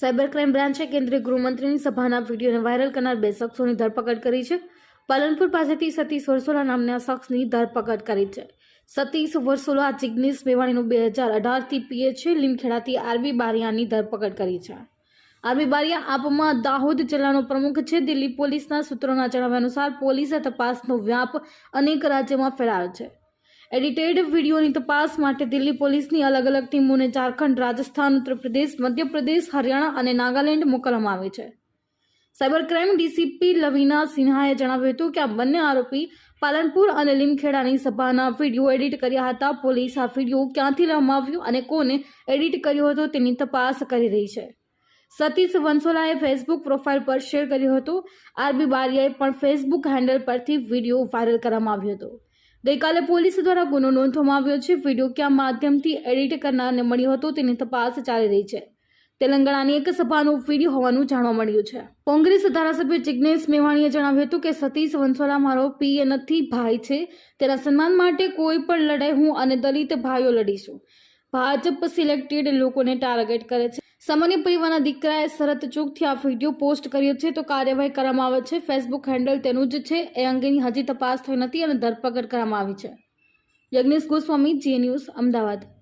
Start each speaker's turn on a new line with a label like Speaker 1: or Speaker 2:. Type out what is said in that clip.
Speaker 1: Cyber crime બ્રાન્ચે કેન્દ્રીય ગૃહમંત્રીની સભાના વિડીયોને વાયરલ કરનાર બે શખ્સોની ધરપકડ કરી છે. પાલનપુર પાસેથી સતીશ વરસોલા નામના શખ્સની ધરપકડ કરી છે. સતીશ વરસોલા જિગ્નેશ મેવાણીનું બે હજાર અઢારથી પીએ છે લીમખેડાથી આરબી બારિયાની ધરપકડ કરી છે. આરબી બારિયા આપમાં દાહોદ જિલ્લાનો પ્રમુખ છે. દિલ્હી પોલીસના સૂત્રોના જણાવ્યા અનુસાર પોલીસે તપાસનો વ્યાપ અનેક રાજ્યોમાં ફેલાયો છે. એડિટેડ વિડીયોની તપાસ માટે દિલ્હી પોલીસની અલગ અલગ ટીમોને ઝારખંડ, રાજસ્થાન ઉત્તર પ્રદેશ મધ્યપ્રદેશ, હરિયાણા અને નાગાલેન્ડ મોકલવામાં આવી છે. સાયબર ક્રાઇમ ડીસીપી લવીના સિન્હાએ જણાવ્યું હતું કે આ બંને આરોપી પાલનપુર અને લીમખેડાની સભાના વીડિયો એડિટ કર્યા હતા. પોલીસ આ વીડિયો ક્યાંથી લેવામાં આવ્યું અને કોને એડિટ કર્યો હતો તેની તપાસ કરી રહી છે. સતીશ વંસોલાએ ફેસબુક પ્રોફાઇલ પર શેર કર્યો હતો. આરબી બારિયાએ પણ ફેસબુક હેન્ડલ પરથી વીડિયો વાયરલ કરવામાં આવ્યો હતો. ગઈકાલે પોલીસ દ્વારા ગુનો નોંધવામાં આવ્યો છે. વીડિયો કયા માધ્યમથી એડિટ કરનારને મળ્યો હતો તેની તપાસ ચાલી રહી છે. તેલંગાણાની એક સભાનો વીડિયો હોવાનું જાણવા મળ્યું છે. કોંગ્રેસ ધારાસભ્ય જિગ્નેશ મેવાણીએ જણાવ્યું હતું કે સતીશ વંસોલા મારો પીએ નથી ભાઈ છે. તેના સન્માન માટે કોઈ પણ લડાઈ હું અને દલિત ભાઈઓ લડીશું. ભાજપ સિલેક્ટેડ લોકોને ટાર્ગેટ કરે છે. સામાન્ય પરિવારના દીકરાએ શરત ચોકથી આ વીડિયો પોસ્ટ કર્યો છે. તો કાર્યવાહી કરવામાં આવે છે. ફેસબુક હેન્ડલ તેનું જ છે. એ અંગેની હજી તપાસ થઈ નથી અને ધરપકડ કરવામાં આવી છે. Yagnesh Goswami Zee News Ahmedabad.